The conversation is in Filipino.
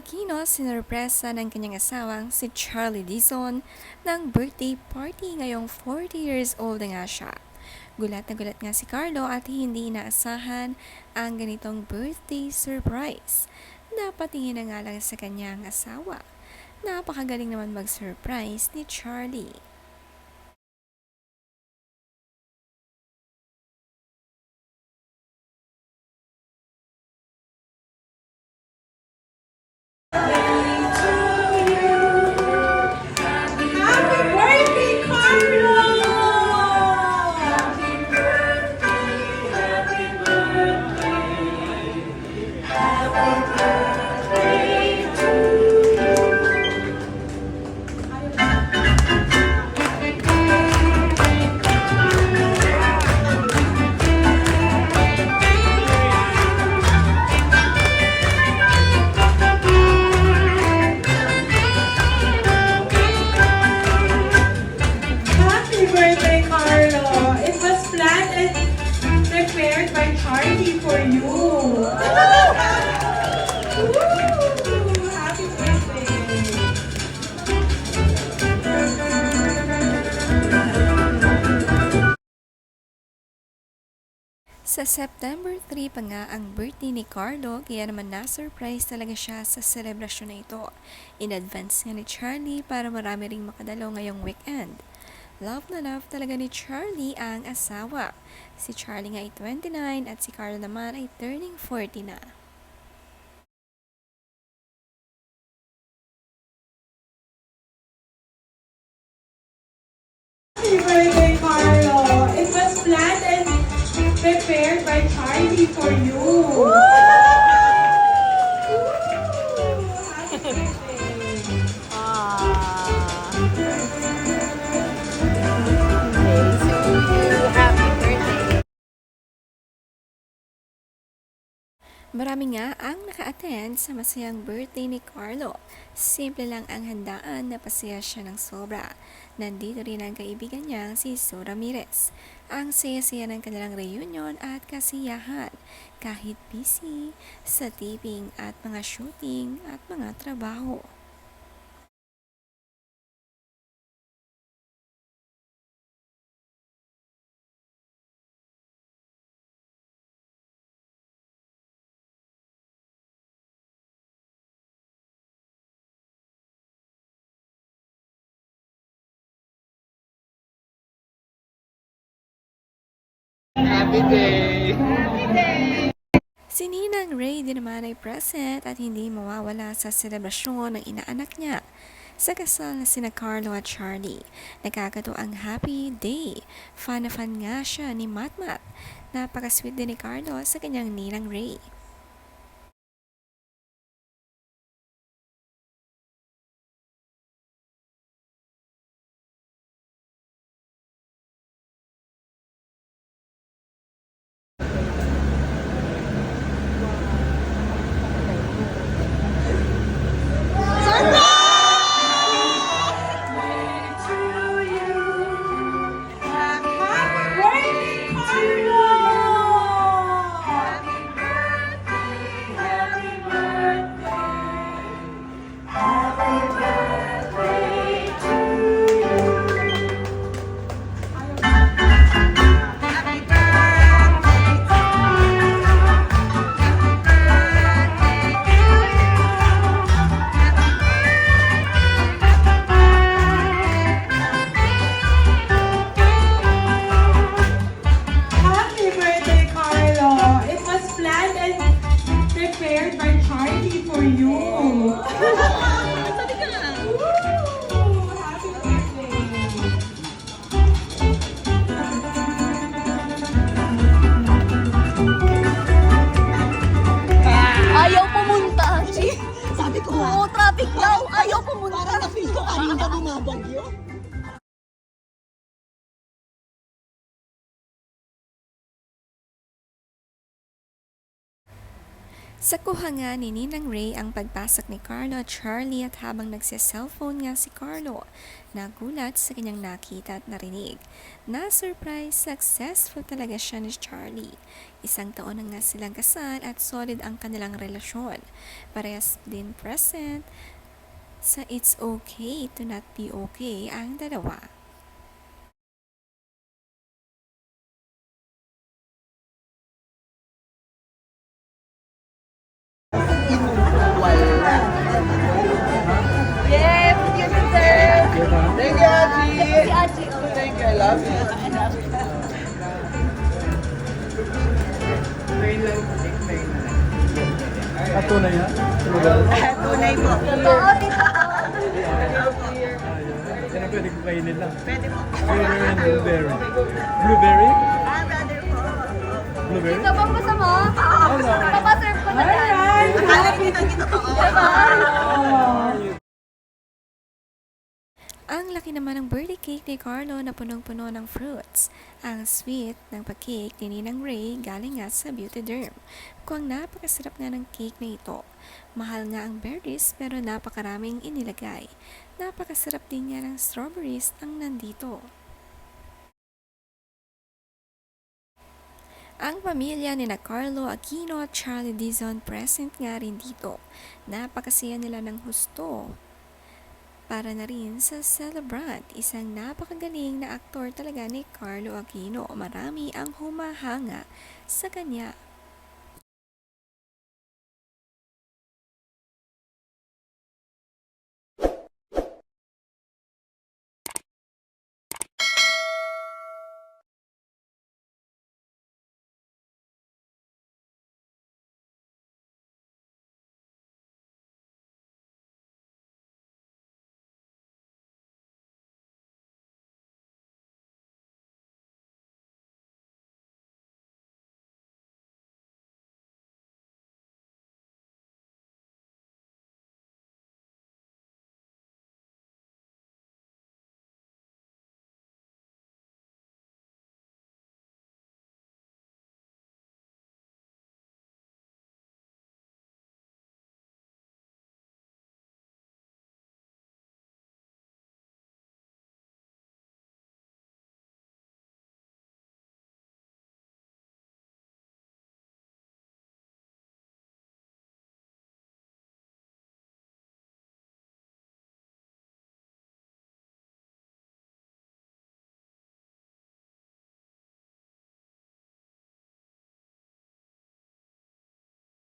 Aquino sinurpresa ng kanyang asawang si Charlie Dizon ng birthday party ngayong 40 years old na nga siya. Gulat na gulat nga si Carlo at hindi inaasahan ang ganitong birthday surprise. Napatingin na nga lang sa kanyang asawa. Napakagaling naman mag-surprise ni Charlie. Sa September 3 pa nga ang birthday ni Carlo kaya naman na-surprise talaga siya sa selebrasyon na ito. In advance nga ni Charlie para marami ring makadalo ngayong weekend. Love na love talaga ni Charlie ang asawa. Si Charlie nga ay 29 at si Carlo naman ay turning 40 na. Prepared by Charlie for you. Woo! Marami nga ang naka-attend sa masayang birthday ni Carlo. Simple lang ang handaan na pasaya siya ng sobra. Nandito rin ang kaibigan niya si Sue Ramirez. Ang saya-saya ng kanilang reunion at kasiyahan kahit busy sa taping at mga shooting at mga trabaho. Happy day! Si Ninang Ray din naman ay present at hindi mawawala sa selebrasyon ng inaanak niya sa kasal na sina Carlo at Charlie. Nakakato ang happy day. Fan na fan nga siya ni Matmat. Napaka-sweet din ni Carlo sa kanyang Ninang Ray. Pumunta. Parang na-feel ko kanina bumabagyo. Sa kuha nga ni Ninang Ray ang pagpasok ni Carlo at Charlie at habang nagse-cellphone nga si Carlo, nagulat sa kanyang nakita at narinig. Na-surprise, successful talaga siya ni Charlie. Isang taon na nga silang kasal at solid ang kanilang relasyon. Parehas din present sa It's Okay to Not Be Okay ang dalawa. Yes, you deserve. Thank you, Aji! Si Aji, oh. Thank you, I love you. Patunay yan? Tunay po. Totoo, tita. Yan ang pwede kainin lang. Pwede po. Strawberry and blueberry. Blueberry? Ah, brother po. Blueberry? Ito bang gusto mo? Papaserve ko Ang laki naman ng birthday cake ni Carlo na punong-puno ng fruits. Ang sweet ng pag-cake ni Ninang Ray galing nga sa Beauty Derm. Mukhang napakasarap nga ng cake na ito. Mahal nga ang berries pero napakaraming inilagay. Napakasarap din nga ng strawberries ang nandito. Ang pamilya ni na Carlo Aquino at Charlie Dizon present nga rin dito. Napakasaya nila ng husto para na rin sa celebrant. Isang napakagaling na aktor talaga ni Carlo Aquino. Marami ang humahanga sa kanya.